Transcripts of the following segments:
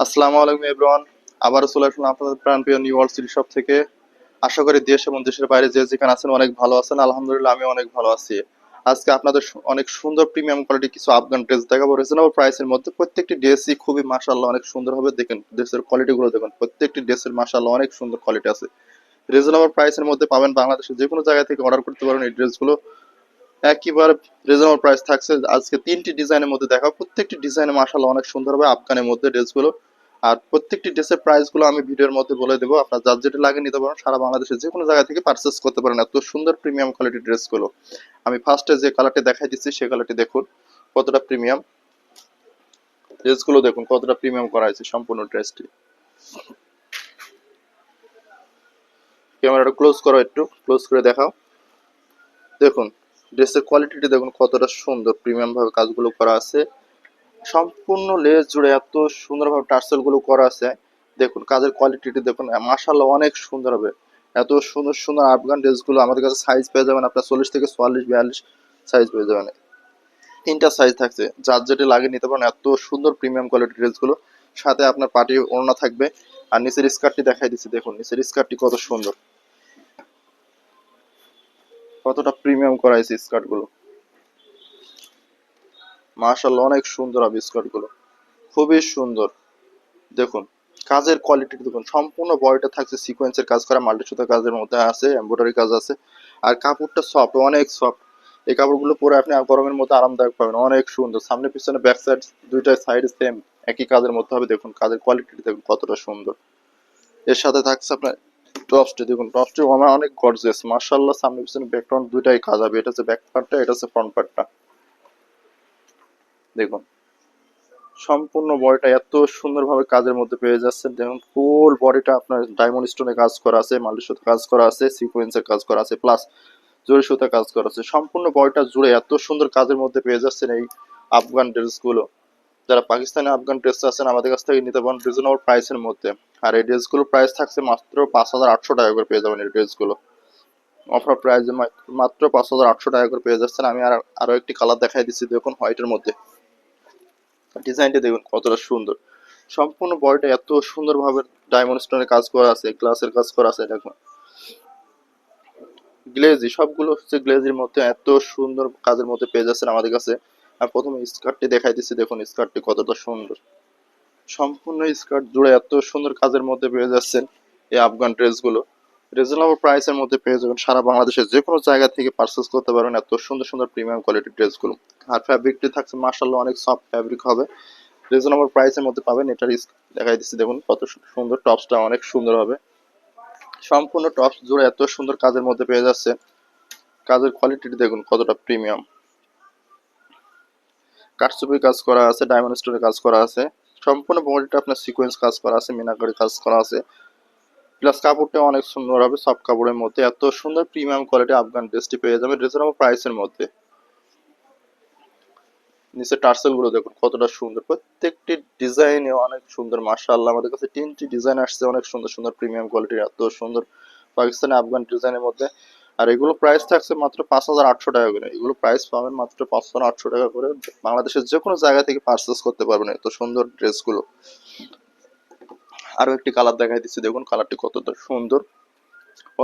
আসসালামু আলাইকুম, এভরিওয়ান। আবারও চলে আসলাম আপনাদের প্রাণপ্রিয় নিউ ওয়ার্ল্ড সিটি শপ থেকে। আশা করি দেশ এবং দেশের বাইরে যে যেখানে আছেন অনেক ভালো আছেন। আলহামদুলিল্লাহ আমি অনেক ভালো আছি। আজকে আপনাদের অনেক সুন্দর প্রিমিয়াম কোয়ালিটি কিছু আফগান ড্রেস দেখাবো। রিজনেবল প্রাইসের মধ্যে প্রত্যেকটি ড্রেসই খুবই মাশাআল্লাহ অনেক সুন্দর হবে। দেখেন ড্রেসের কোয়ালিটি গুলো দেখুন। প্রত্যেকটি ড্রেসের মাশাআল্লাহ অনেক সুন্দর কোয়ালিটি আছে। রিজনেবল প্রাইসের মধ্যে পাবেন বাংলাদেশের যে কোনো জায়গা থেকে অর্ডার করতে পারেন এই ড্রেসগুলো একেবারে রিজনেবল প্রাইস থাকছে। আজকে তিনটি ডিজাইনের মধ্যে দেখাবো। প্রত্যেকটি ডিজাইনে মাশাআল্লাহ অনেক সুন্দর হবে আফগানের মধ্যে ড্রেসগুলো আর প্রত্যেকটি ড্রেসের প্রাইসগুলো আমি ভিডিওর মধ্যে বলে দেবো। আপনার যার যেটা লাগে নিতে পারেন। সারা বাংলাদেশে যে কোনো জায়গা থেকে পারচেস করতে পারেন। এত সুন্দর প্রিমিয়াম কোয়ালিটির ড্রেসগুলো আমি ফার্স্টে যে কালারটি দেখাই দিচ্ছি সেই কালারটি দেখুন। কতটা প্রিমিয়াম ড্রেসগুলো দেখুন, কতটা প্রিমিয়াম করা হয়েছে সম্পূর্ণ ড্রেসটি ক্যামেরাটা ক্লোজ করো একটু। ক্লোজ করে দেখাও। দেখুন ড্রেসের কোয়ালিটিটি দেখুন কতটা সুন্দর প্রিমিয়াম ভাবে কাজগুলো করা আছে। সম্পূর্ণ লেস জুড়ে এত সুন্দরভাবে টার্সেলগুলো করা আছে। দেখুন, কাজের কোয়ালিটিটি দেখুন, মাশাআল্লাহ অনেক সুন্দর হবে। এত সুন্দর সুন্দর আফগান ড্রেসগুলো আমাদের কাছে সাইজ পেয়ে যাবেন, আপনার চল্লিশ থেকে চুয়াল্লিশ, বিয়াল্লিশ সাইজ পেয়ে যাবেন। তিনটা সাইজ থাকছে, যার যেটি লাগে নিতে পারেন, এত সুন্দর প্রিমিয়াম কোয়ালিটির ড্রেসগুলো। সাথে আপনার পার্টি ওড়না থাকবে, আর নিচের স্কার্টটি দেখাই দিচ্ছি, দেখুন, নিচের স্কার্টটি কত সুন্দর। কতটা প্রিমিয়াম করা হয়েছে স্কার্টগুলো। মাশাআল্লাহ, অনেক সুন্দর হবে স্কার্টগুলো। খুবই সুন্দর। দেখুন, কাজের কোয়ালিটি দেখুন, সম্পূর্ণ বডিটা থাকছে সিকোয়েন্সের কাজ করা মাল্টি সুতা কাজের মধ্যে আছে এমব্রয়ডারি কাজ আছে, আর কাপড়টা সফট অনেক সফট এই কাপড়গুলো পরে আপনি গরমের মধ্যে আরামদায়ক পাবেন, অনেক সুন্দর। সামনে পিছনে ব্যাক সাইড দুইটা সাইড সেম একই কাজের মধ্যে হবে। দেখুন, কাজের কোয়ালিটি দেখুন কতটা সুন্দর। এর সাথে থাকছে আপনার টপসটি দেখুন টপসটি আমার অনেক গর্জিয়াস মার্শাল্লাহ সামনে পিছনে ব্যাকগ্রাউন্ড দুইটাই কাজ এটা হচ্ছে ব্যাক পার্টটা এটা হচ্ছে ফ্রন্ট পার্টটা দেখুন, সম্পূর্ণ বডিটা এত সুন্দরভাবে কাজের মধ্যে পেয়ে যাচ্ছে দেখুন ফুল বডিটা আপনার ডায়মন্ড স্টোনে কাজ করা আছে, মাল্টি কাজ করা আছে কাজ করা আছে প্লাস জরি কাজ করা আছে। সম্পূর্ণ বডিটা জুড়ে এত সুন্দর কাজের মধ্যে পেয়ে যাচ্ছেন এই আফগান ড্রেসগুলো যারা পাকিস্তানি আফগান ড্রেস আছেন, আমাদের কাছ থেকে নিতে পারেন রিজনেবল প্রাইসের মধ্যে। আর এই ড্রেসগুলোর প্রাইস থাকছে মাত্র পাঁচ হাজার আটশো টাকা করে পেয়ে যাবেন এই ড্রেসগুলো অফার প্রাইস মাত্র পাঁচ হাজার আটশো টাকা করে পেয়ে যাচ্ছেন। আমি আর আরও একটি কালার দেখাই দিচ্ছি, দেখুন হোয়াইটের মধ্যে। ডিজাইনটা দেখুন কতটা সুন্দর। সম্পূর্ণ বডিটা এত সুন্দরভাবে ডায়মন্ড স্টোনের কাজ করা আছে গ্লাসের কাজ করা আছে, দেখুন। গ্লেজি সবগুলো হচ্ছে গ্লেজির মধ্যে এত সুন্দর কাজের মধ্যে পেয়ে যাচ্ছেন আমাদের কাছে। আর প্রথমে স্কার্টটি দেখাই দিচ্ছি। দেখুন স্কার্টটি কতটা সুন্দর। সম্পূর্ণ স্কার্ট জুড়ে এত সুন্দর কাজের মধ্যে পেয়ে যাচ্ছেন এই আফগান ড্রেসগুলো। রিজনেবল প্রাইসের মধ্যে পেয়ে যাবেন সারা বাংলাদেশের যে কোনো জায়গা থেকে পারচেস করতে পারবেন এত সুন্দর সুন্দর প্রিমিয়াম কোয়ালিটির ড্রেসগুলো। আর ফ্যাব্রিকটি থাকছে মার্শাল্লাহ অনেক সফট ফ্যাব্রিক হবে। রিজনেবল প্রাইসের মধ্যে পাবেন এটার দেখাই দিচ্ছি, দেখুন কত সুন্দর টপসটা অনেক সুন্দর হবে। সম্পূর্ণ টপস জুড়ে এত সুন্দর কাজের মধ্যে পেয়ে যাচ্ছে কাজের কোয়ালিটিটি দেখুন কতটা প্রিমিয়াম কাঠচুপি কাজ করা আছে ডায়মন্ড স্টোনে কাজ করা আছে, সম্পূর্ণ বডিটা আপনার সিকোয়েন্স কাজ করা আছে, মিনাকারি কাজ করা আছে। প্লাস কাপড়টা অনেক সুন্দর হবে সফট কাপড়ের মধ্যে। এত সুন্দর প্রিমিয়াম কোয়ালিটি আফগান ড্রেসটি পেয়ে যাবেন রিজনেবল প্রাইসের মধ্যে। নিচে টার্সেলগুলো দেখুন, কতটা সুন্দর। প্রত্যেকটি ডিজাইনে অনেক সুন্দর, মাশাআল্লাহ। আমাদের কাছে তিনটি ডিজাইন আসছে, অনেক সুন্দর সুন্দর প্রিমিয়াম কোয়ালিটির এত সুন্দর। পাকিস্তানি আফগান ডিজাইনের মধ্যে আর এগুলো প্রাইস থাকছে মাত্র পাঁচ হাজার আটশো টাকা করে। এগুলো প্রাইস পাবেন মাত্র পাঁচ হাজার আটশো টাকা করে। বাংলাদেশের যে কোনো জায়গা থেকে পারচেস করতে পারবেন এত সুন্দর ড্রেসগুলো। আরও একটি কালার দেখাই দিচ্ছি। দেখুন কালারটি কতটা সুন্দর।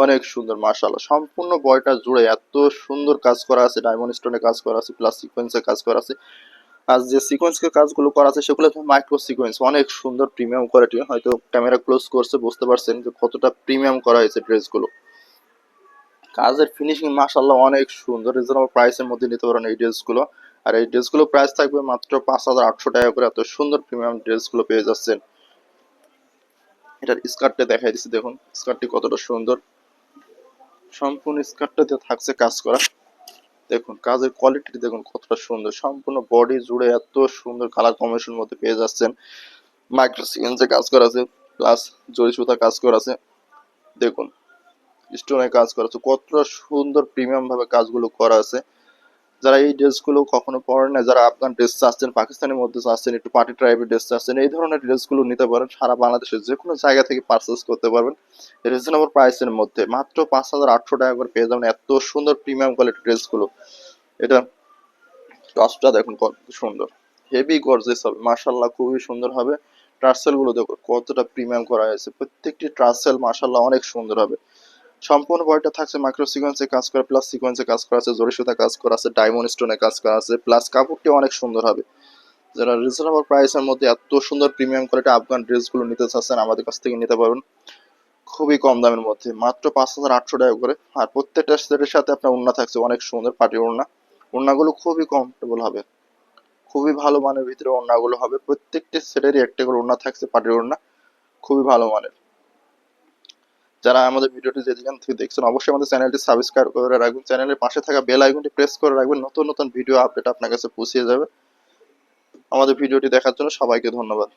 অনেক সুন্দর, মাশাআল্লাহ। সম্পূর্ণ বয়টা জুড়ে এত সুন্দর কাজ করা আছে। ডায়মন্ড স্টোনে কাজ করা আছে প্লাস সিকোয়েন্সের কাজ করা আছে। আর যে সিকোয়েন্সের কাজগুলো করা আছে, সেগুলো মাইক্রো সিকোয়েন্স অনেক সুন্দর প্রিমিয়াম কোয়ালিটি হয়তো ক্যামেরা ক্লোজ করছে, বুঝতে পারছেন যে কতটা প্রিমিয়াম করা হয়েছে ড্রেসগুলো কাজের ফিনিশিং মাশাআল্লাহ অনেক সুন্দর। রিজনেবল প্রাইসের মধ্যে নিতে পারেন এই ড্রেসগুলো। আর এই ড্রেসগুলো প্রাইস থাকবে মাত্র পাঁচ হাজার আটশো টাকা করে। এত সুন্দর প্রিমিয়াম ড্রেসগুলো পেয়ে যাচ্ছেন। এটার স্কার্টটা দেখাই দিচ্ছি, দেখুন। স্কার্টটি কতটা সুন্দর। সম্পূর্ণ স্কার্টটাতে থাকছে কাজ করা। দেখুন, কাজের কোয়ালিটি দেখুন কতটা সুন্দর। সম্পূর্ণ বডি জুড়ে এত সুন্দর কালার কম্বিনেশন মধ্যে পেয়ে যাচ্ছেন। মাইক্রো সিকেন্সে কাজ করা আছে প্লাস জরি সুতা কাজ করা আছে। দেখুন স্টোনে কাজ করা। আছে কতটা সুন্দর প্রিমিয়াম ভাবে কাজগুলো করা আছে। যারা এই ড্রেসগুলো কখনো পরেন না যারা আফগান ড্রেস চাচ্ছেন পাকিস্তানের মধ্যে চাচ্ছেন, একটু পার্টি টাইপের ড্রেস চাচ্ছেন, এই ধরনের ড্রেসগুলো নিতে পারেন। সারা বাংলাদেশের যে কোনো জায়গা থেকে পারচেস করতে পারবেন। রিজনেবল প্রাইসের মধ্যে। মাত্র পাঁচ হাজার আটশো টাকা করে পেয়ে যাবেন এত সুন্দর প্রিমিয়াম কোয়ালিটির ড্রেসগুলো। এটা টপসটা দেখুন কত সুন্দর। হেভি গর্জেস হবে। মার্শাল্লাহ খুবই সুন্দর হবে। ট্রাসেলগুলো দেখো কতটা প্রিমিয়াম করা হয়েছে। প্রত্যেকটি ট্রাসেল মাসাল্লাহ অনেক সুন্দর হবে। সম্পূর্ণ বয়টা থাকছে মাইক্রো সিকোয়েন্সে কাজ করা প্লাস সিকোয়েন্সে কাজ করা আছে জরি সুতা কাজ করা আছে ডায়মন্ড স্টোনে কাজ করা আছে প্লাস কাপড়টি অনেক সুন্দর হবে। যারা রিজনেবল প্রাইসের মধ্যে এত সুন্দর প্রিমিয়াম কোয়ালিটি আফগান ড্রেসগুলো নিতে চাচ্ছেন, আমাদের কাছ থেকে নিতে পারবেন। খুবই কম দামের মধ্যে, মাত্র পাঁচ হাজার আটশো টাকা করে। আর প্রত্যেকটা সেটের সাথে আপনার ওড়না থাকছে, অনেক সুন্দর পাটি ওড়না ওড়নাগুলো খুবই কমফোর্টেবল হবে। খুবই ভালো মানের ভিতরে ওড়নাগুলো হবে। প্রত্যেকটি সেটেরই একটা করে ওড়না থাকছে পাটির ওড়না খুবই ভালো মানের। যারা আমাদের ভিডিওটি যেদিন থেকে দেখছেন, অবশ্যই আমাদের চ্যানেলটি সাবস্ক্রাইব করে রাখবেন। চ্যানেলের পাশে থাকা বেল আইকনটি প্রেস করে রাখবেন। নতুন নতুন ভিডিও আপডেট আপনার কাছে পৌঁছে যাবে। আমাদের ভিডিওটি দেখার জন্য সবাইকে ধন্যবাদ।